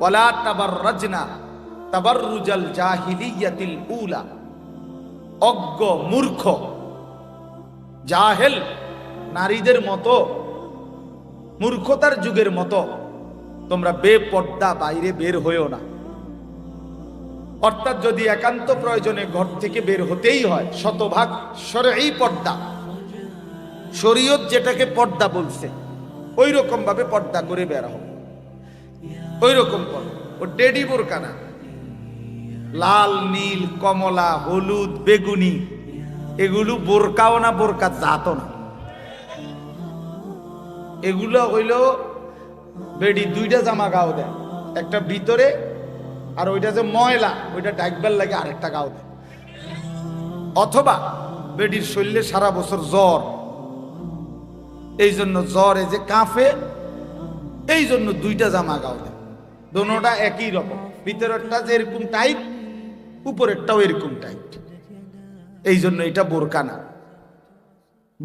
ওয়ালা তাবাররাজনা তাবাররুজাল জাহিলিয়াতিল উলা। অজ্ঞ মূর্খ, জাহেল, নারীদের মতো, মূর্খতার যুগের মতো, তোমরা বেপর্দা বাইরে বের হয়েও না। অর্থাৎ যদি একান্ত প্রয়োজনে ঘর থেকে বের হতেই হয়, শতভাগ সরেই পর্দা। শরীয়ত যেটাকে পর্দা বলছে ওই রকম ভাবে পর্দা করে বের হও। ওই রকম ও ডেডি বোরকা না লাল, নীল, কমলা, হলুদ, বেগুনি, এগুলো বোরকাও না, বোরকা জাতও না। এগুলো হইল বেডি দুইটা জামা গাও দেয়, একটা ভিতরে আর ওইটা যে ময়লা, ওইটা ডাকবার লাগে আরেকটা গাও দেয়। অথবা বেডির শরীরে সারা বছর জ্বর, এই জন্য জ্বরে যে কাঁপে এই জন্য দুইটা জামা গাও দেয় দোনোটা একই রকম। ভিতরেরটা যে এরকম টাইট উপরেরটাও এরকম টাইট এই জন্য এটা বোরকা না।